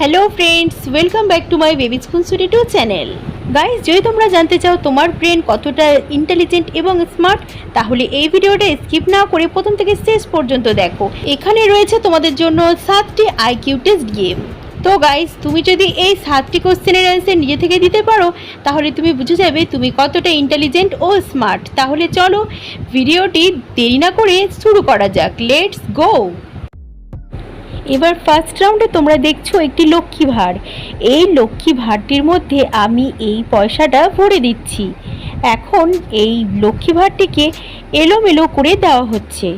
Hello friends welcome back to my baby school সুটি two channel guys যদি তোমরা জানতে চাও তোমার ব্রেন কতটা ইন্টেলিজেন্ট এবং স্মার্ট তাহলে এই ভিডিওটা স্কিপ না করে প্রথম থেকে শেষ পর্যন্ত দেখো। এখানে রয়েছে তোমাদের জন্য সাতটি আইকিউ টেস্ট গেম তো গাইজ তুমি যদি এই সাতটি কোশ্চেনের অ্যান্সার নিজে থেকে দিতে পারো, তাহলে তুমি বুঝে যাবে তুমি কতটা ইন্টেলিজেন্ট ও স্মার্ট তাহলে চলো ভিডিওটি দেরি না করে শুরু করা যাক। লেটস গো এবার ফার্স্ট রাউন্ডে তোমরা দেখছ একটি লক্ষ্মী ভাড় এই লক্ষ্মী ভাড়টির মধ্যে আমি এই পয়সাটা ভরে দিচ্ছি। এখন এই লক্ষ্মী ভাড়টিকে এলোমেলো করে দেওয়া হচ্ছে।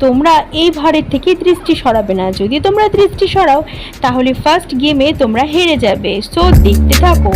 তোমরা এই ভাড়ের থেকে দৃষ্টি সরাবে না। যদি তোমরা দৃষ্টি সরাও, তাহলে ফার্স্ট গেমে তোমরা হেরে যাবে। সো দেখতে থাকো।